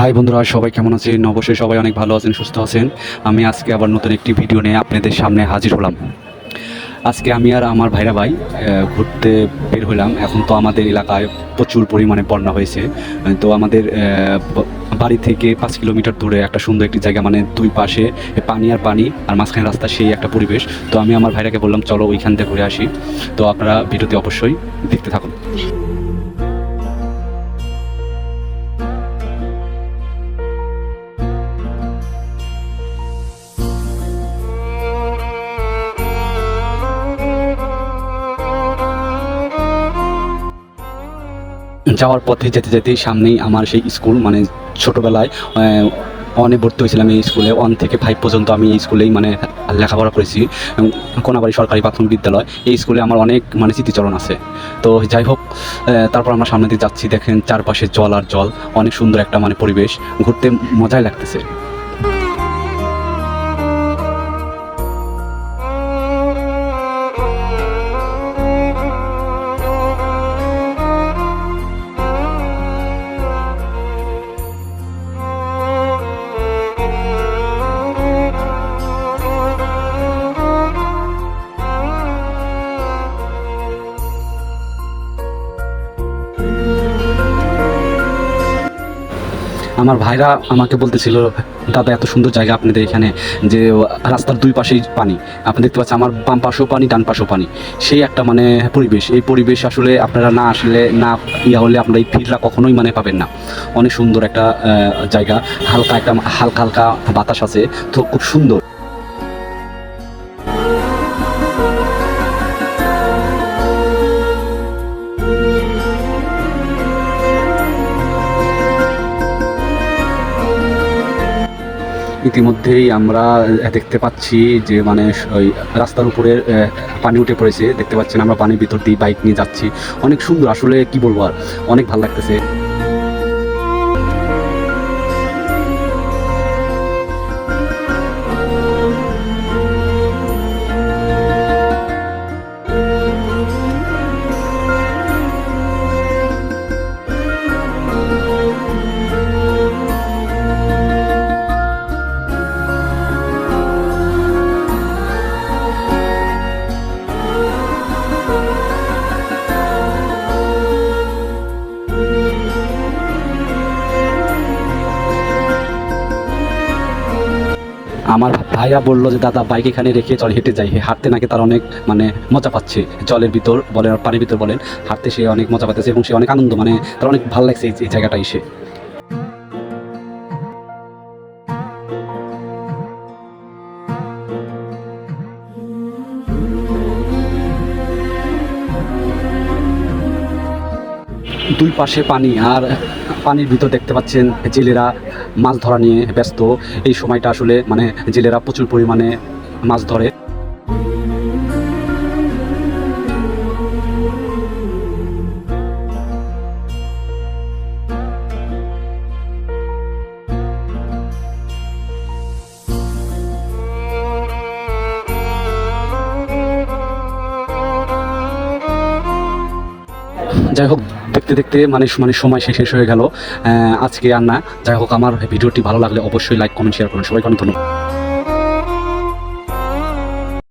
High বন্ধুরা, সবাই কেমন আছেন? অবশ্যই সবাই অনেক ভালো আছেন, সুস্থ আছেন। আমি আজকে আবার নতুন একটি ভিডিও নিয়ে আপনাদের সামনে হাজির হলাম। আজকে আমি আর আমার ভাইরা ভাই ঘুরতে বের হলাম। এখন তো আমাদের এলাকায় প্রচুর পরিমাণে বন্যা হয়েছে। তো আমাদের বাড়ি থেকে পাঁচ কিলোমিটার দূরে একটা সুন্দর একটি জায়গা মানে দুই পাশে পানি আর পানি, আর মাঝখানে রাস্তা সেই একটা পরিবেশ। তো আমি আমার ভাইরাকে বললাম, চলো ওইখান থেকে ঘুরে আসি। তো আপনারা ভিডিওতে অবশ্যই দেখতে থাকুন। যাওয়ার পথে যেতে যেতে সামনেই আমার সেই স্কুল মানে ছোটোবেলায় অনে ভর্তি হয়েছিলাম এই স্কুলে ওয়ান থেকে ফাইভ পর্যন্ত আমি এই স্কুলেই মানে লেখাপড়া করেছি। কোনাবাড়ি সরকারি প্রাথমিক বিদ্যালয়। এই স্কুলে আমার অনেক মানে স্মৃতিচরণ আছে। তো যাই হোক তারপর আমরা সামনে দিয়ে যাচ্ছি, দেখেন চারপাশে জল আর জল, অনেক সুন্দর একটা মানে পরিবেশ। ঘুরতে মজাই লাগতেছে। আমার ভাইরা আমাকে বলতেছিল, দাদা, এত সুন্দর জায়গা আপনাদের এখানে, যে রাস্তার দুই পাশেই পানি। আপনি দেখতে পাচ্ছেন, আমার বাম পাশেও পানি, ডান পাশেও পানি। সেই একটা মানে পরিবেশ। এই পরিবেশ আসলে আপনারা না আসলে, না ইয়া হলে আপনারা এই ফিল্ডটা কখনোই মানে পাবেন না। অনেক সুন্দর একটা জায়গা। হালকা একটা, হালকা হালকা বাতাস আছে। তো খুব সুন্দর। ইতিমধ্যেই আমরা দেখতে পাচ্ছি যে মানে ওই রাস্তার উপরে পানি উঠে পড়েছে। দেখতে পাচ্ছেন আমরা পানির ভিতর দিয়ে বাইক নিয়ে যাচ্ছি। অনেক সুন্দর। আসলে কি বলব আর? অনেক ভালো লাগতেছে। আমার ভাইয়া বলল যে, দাদা, বাইক এখানে রেখে চল, হেঁটে যাই। হাঁটতে নাকি তার অনেক মানে মজা পাচ্ছে। জলের ভিতর বলেন আর পানির ভিতর বলেন, হাঁটতে সে অনেক মজা পাচ্ছে এবং সে অনেক আনন্দ মানে তার অনেক ভালো লাগছে এই- জায়গাটা এসে। দুই পাশে পানি আর পানির ভিতর দেখতে পাচ্ছেন জেলেরা মাছ ধরা নিয়ে ব্যস্ত। এই সময়টা আসলে মানে জেলেরা প্রচুর পরিমাণে মাছ ধরে। যাই হোক দেখতে দেখতে মানে মানে সময় শেষ শেষ হয়ে গেল। আজকে আর না। যাই হোক, আমার ভিডিওটি ভালো লাগলে অবশ্যই লাইক কমেন্ট শেয়ার করুন। সবাইকে অনেক ধন্যবাদ।